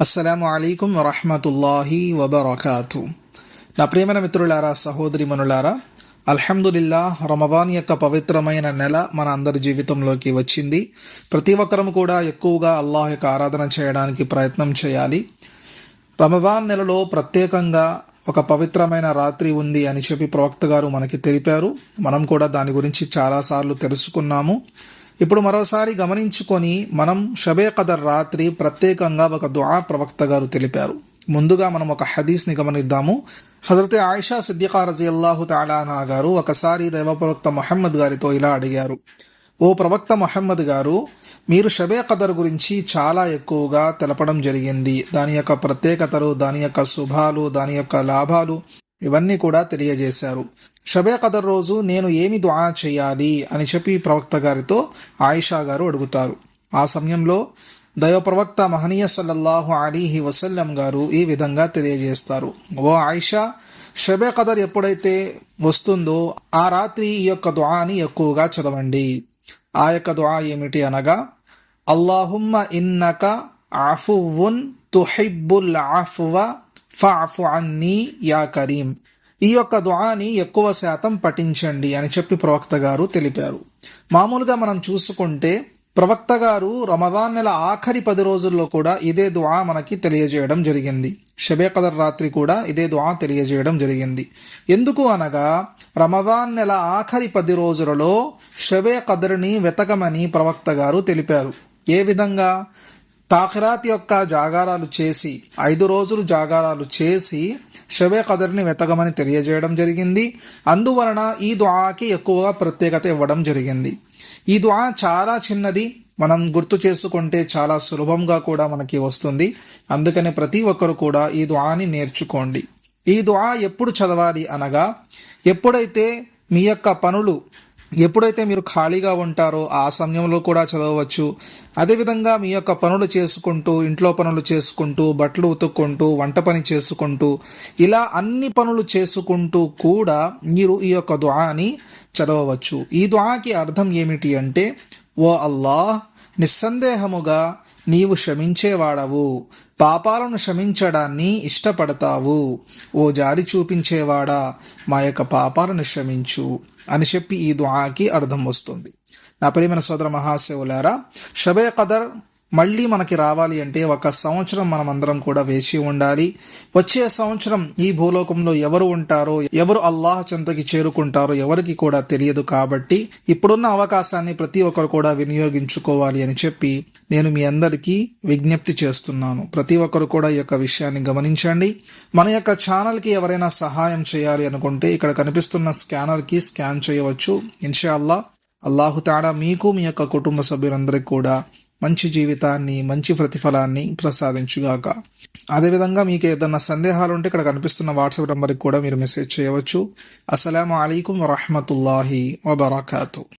అస్సలాము అలైకుం వరహమతుల్లాహి వబర్కాతు. నా ప్రియమైన మిత్రులారా సహోదరి మనులారా అల్హమ్దులిల్లా రమదాన్ యొక్క పవిత్రమైన నెల మన అందరి జీవితంలోకి వచ్చింది. ప్రతి ఒక్కరం కూడా ఎక్కువగా అల్లాహ్ యొక్క ఆరాధన చేయడానికి ప్రయత్నం చేయాలి. రమదాన్ నెలలో ప్రత్యేకంగా ఒక పవిత్రమైన రాత్రి ఉంది అని చెప్పి ప్రవక్త గారు మనకి తెలిపారు. మనం కూడా దాని గురించి చాలాసార్లు తెలుసుకున్నాము. ఇప్పుడు మరోసారి గమనించుకొని మనం షబే కదర్ రాత్రి ప్రత్యేకంగా ఒక దుఆ ప్రవక్త గారు తెలిపారు. ముందుగా మనం ఒక హదీస్ని గమనిద్దాము. హజరత్ ఆయిషా సిద్దికా రజీ అల్లాహు తాలానా గారు ఒకసారి దైవ ప్రవక్త మొహమ్మద్ గారితో ఇలా అడిగారు. ఓ ప్రవక్త మొహమ్మద్ గారు మీరు షబే కదర్ గురించి చాలా ఎక్కువగా తెలపడం జరిగింది. దాని యొక్క ప్రత్యేకతలు దాని యొక్క శుభాలు దాని యొక్క లాభాలు ఇవన్నీ కూడా తెలియజేశారు. షబే కదర్ రోజు నేను ఏమి దుఆ చేయాలి అని చెప్పి ప్రవక్త గారితో ఆయిషా గారు అడుగుతారు. ఆ సమయంలో దైవ ప్రవక్త మహనీయ సల్లల్లాహు అలీహి వసల్లం గారు ఈ విధంగా తెలియజేస్తారు. ఓ ఆయిషా షబే కదర్ ఎప్పుడైతే వస్తుందో ఆ రాత్రి ఈ యొక్క దుఆని ఎక్కువగా చదవండి. ఆ యొక్క దుఆ ఏమిటి అనగా అల్లాహుమ్మ ఇన్నక ఆఫువున్ తుహిబ్బుల్ ఆఫువ ఫాఫు అన్నీ యా కరీం. ఈ యొక్క దుఆని ఎక్కువ శాతం పఠించండి అని చెప్పి ప్రవక్త గారు తెలిపారు. మామూలుగా మనం చూసుకుంటే ప్రవక్త గారు రమదాన్ నెల ఆఖరి పది రోజుల్లో కూడా ఇదే దుఆ మనకి తెలియజేయడం జరిగింది. షబే కదర్ రాత్రి కూడా ఇదే దుఆ తెలియజేయడం జరిగింది. ఎందుకు అనగా రమదాన్ నెల ఆఖరి పది రోజులలో షబే కదర్ని వెతకమని ప్రవక్త గారు తెలిపారు. ఏ విధంగా? తాఖిరాత్ యొక్క జాగారాలు చేసి ఐదు రోజులు జాగారాలు చేసి షబే కదర్ని వెతకమని తెలియజేయడం జరిగింది. అందువలన ఈ దుఆకి ఎక్కువగా ప్రత్యేకత ఇవ్వడం జరిగింది. ఈ దుఆ చాలా చిన్నది. మనం గుర్తు చేసుకుంటే చాలా సులభంగా కూడా మనకి వస్తుంది. అందుకని ప్రతి ఒక్కరు కూడా ఈ దుఆని నేర్చుకోండి. ఈ దుఆ ఎప్పుడు చదవాలి అనగా ఎప్పుడైతే మీ యొక్క పనులు ఎప్పుడైతే మీరు ఖాళీగా ఉంటారో ఆ సమయంలో కూడా చదవవచ్చు. అదేవిధంగా మీ యొక్క పనులు చేసుకుంటూ ఇంట్లో పనులు చేసుకుంటూ బట్టలు ఉతుక్కుంటూ వంట పని చేసుకుంటూ ఇలా అన్ని పనులు చేసుకుంటూ కూడా మీరు ఈ యొక్క దుఆని చదవవచ్చు. ఈ దుఆకి అర్థం ఏమిటి అంటే ఓ అల్లాహ్ నిస్సందేహముగా నీవు క్షమించేవాడవు. పాపాలను క్షమించడాన్ని ఇష్టపడతావు. ఓ జారి చూపించేవాడా మా యొక్క పాపాలను క్షమించు అని చెప్పి ఈ దుఆకి అర్థం వస్తుంది. నా ప్రియమైన సోదర మహాశివులారా షబే కదర్ మళ్ళీ మనకి రావాలి అంటే ఒక సంవత్సరం మనమందరం కూడా వేచి ఉండాలి. వచ్చే సంవత్సరం ఈ భూలోకంలో ఎవరు ఉంటారో ఎవరు అల్లాహ్ చెంతకి చేరుకుంటారో ఎవరికి కూడా తెలియదు కాబట్టి ఇప్పుడున్న అవకాశాన్ని ప్రతి ఒక్కరు కూడా వినియోగించుకోవాలి అని చెప్పి నేను మీ అందరికీ విజ్ఞప్తి చేస్తున్నాను. ప్రతి ఒక్కరు కూడా ఈ యొక్క విషయాన్ని గమనించండి. మన యొక్క ఛానల్కి ఎవరైనా సహాయం చేయాలి అనుకుంటే ఇక్కడ కనిపిస్తున్న స్కానర్కి స్కాన్ చేయవచ్చు. ఇన్షా అల్లా అల్లాహుతాడా మీకు మీ యొక్క కుటుంబ సభ్యులందరికీ కూడా మంచి జీవితాన్ని మంచి ప్రతిఫలాన్ని ప్రసాదించుగాక. అదేవిధంగా మీకు ఏదన్నా సందేహాలు ఉంటే ఇక్కడ కనిపిస్తున్న వాట్సాప్ నెంబర్కి కూడా మీరు మెసేజ్ చేయవచ్చు. అస్సలం అయికం వరహమతుల్లాహి వబర్కాతు.